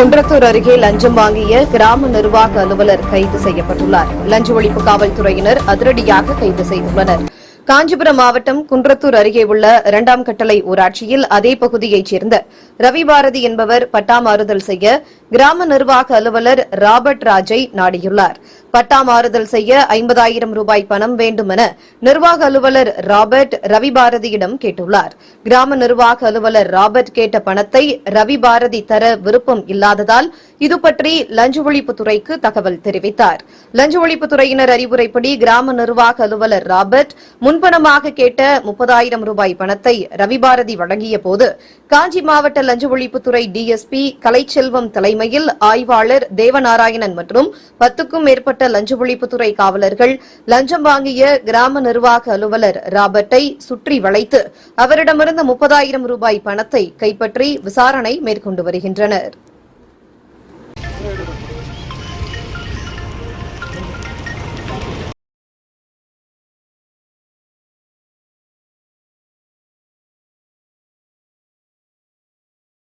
குன்றத்தூர் அருகே லஞ்சம் வாங்கிய கிராம நிர்வாக அலுவலர் கைது செய்யப்பட்டுள்ளார். லஞ்ச ஒழிப்பு காவல்துறையினர் அதிரடியாக கைது செய்துள்ளனர். காஞ்சிபுரம் மாவட்டம் குன்றத்தூர் அருகே உள்ள இரண்டாம் கட்டளை ஊராட்சியில் அதே பகுதியைச் சேர்ந்த ரவி பாரதி என்பவர் பட்டா மாறுதல் செய்ய கிராம நிர்வாக அலுவலர் ராபர்ட் ராஜை நாடியுள்ளார். பட்டா மாறுதல் செய்ய ஐம்பதாயிரம் ரூபாய் பணம் வேண்டும் என நிர்வாக அலுவலர் ராபர்ட் ரவி பாரதியிடம் கேட்டுள்ளார். கிராம நிர்வாக அலுவலர் ராபர்ட் கேட்ட பணத்தை ரவி பாரதி தர விருப்பம் இல்லாததால் இது பற்றி லஞ்ச ஒழிப்புத்துறைக்கு தகவல் தெரிவித்தார். லஞ்ச ஒழிப்புத்துறையினர் அறிவுரைப்படி கிராம நிர்வாக அலுவலர் ராபர்ட் முன்பணமாக கேட்ட முப்பதாயிரம் ரூபாய் பணத்தை ரவி பாரதி வழங்கிய போது காஞ்சி மாவட்ட லஞ்ச ஒழிப்புத்துறை டிஎஸ்பி கலைச்செல்வம் தலைமை தலைமையில் ஆய்வாளர் தேவநாராயணன் மற்றும் பத்துக்கும் மேற்பட்ட லஞ்ச ஒழிப்புத்துறை காவலர்கள் லஞ்சம் வாங்கிய கிராம நிர்வாக அலுவலர் ராபர்ட்டை சுற்றி வளைத்து அவரிடமிருந்து முப்பதாயிரம் ரூபாய் பணத்தை கைப்பற்றி விசாரணை மேற்கொண்டு வருகின்றனர்.